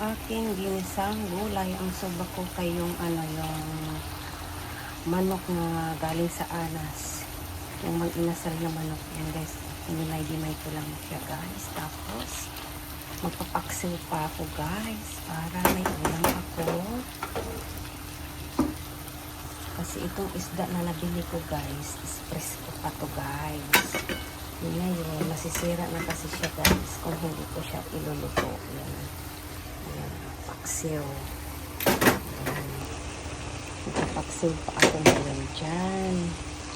aking ginisang gulay. Ang soba ko kay yung ano yung manok na galing sa anas. Yung mag-inasal na manok yan guys. Hinimay-dimay ko lang siya guys. Tapos magpapaksiw pa ako guys para may ulam ako. Kasi itong isda na nabili ko guys, is presko pa to guys. Yun, masisira na kasi siya guys kung hindi ko siya iluluto. Yan. Paksiw. Yan. Magpapaksiw pa ako ngayon dyan.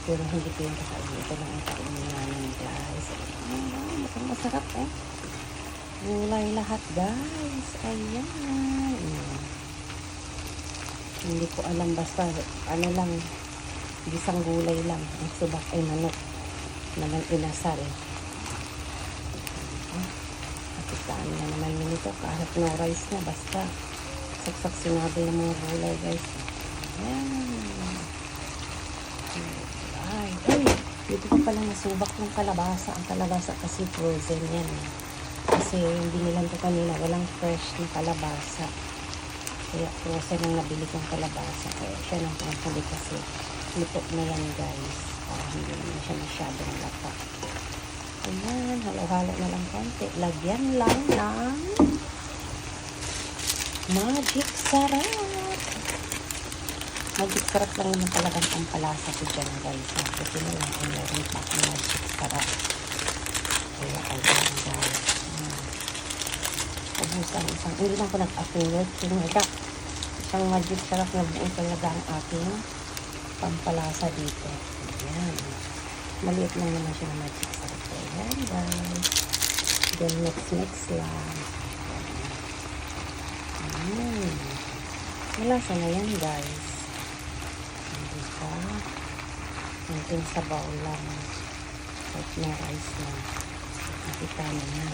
Pero hindi ko yung kakainin. Ito lang ang kainin namin guys. Ayan, mukhang masarap eh. Gulay lahat guys. Ayan. Ayan. Hindi ko alam basta ano lang gisang gulay lang ang subak ay manok naman inasal kapitaan na naman yun ito kahit no rice na basta saksak sinabi ng mga gulay guys ayan ay, ay dito ko pala nasubak ng kalabasa ang kalabasa kasi frozen yan eh. kasi yung binilan ko kanina walang fresh ng kalabasa kaya frozen ang nabili kong kalabasa. Kaya siya nang pinapali kasi luto na yan guys. Para hindi naman siya masyadong lata. Ayan, halo-halo na lang konti. Lagyan lang ng magic sarap. Magic sarap lang naman talagang pampalasa ko dyan guys. Kasi na lang kung meron pa akong magic sarap. Kaya ayan guys. Ayan. Ubusan isang, hindi lang ko nag-affiliate. Tinagak isang magic sarap na buo talaga ang aking pampalasa dito. Ayan. Maliit lang naman siya na magic sarap. Ayan guys. Then mix mix lang. Ayan. Malasa na yan guys. Hindi pa. Kunting sabaw lang. Kahit may rice na. Nakita mo na.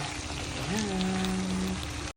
Ayan.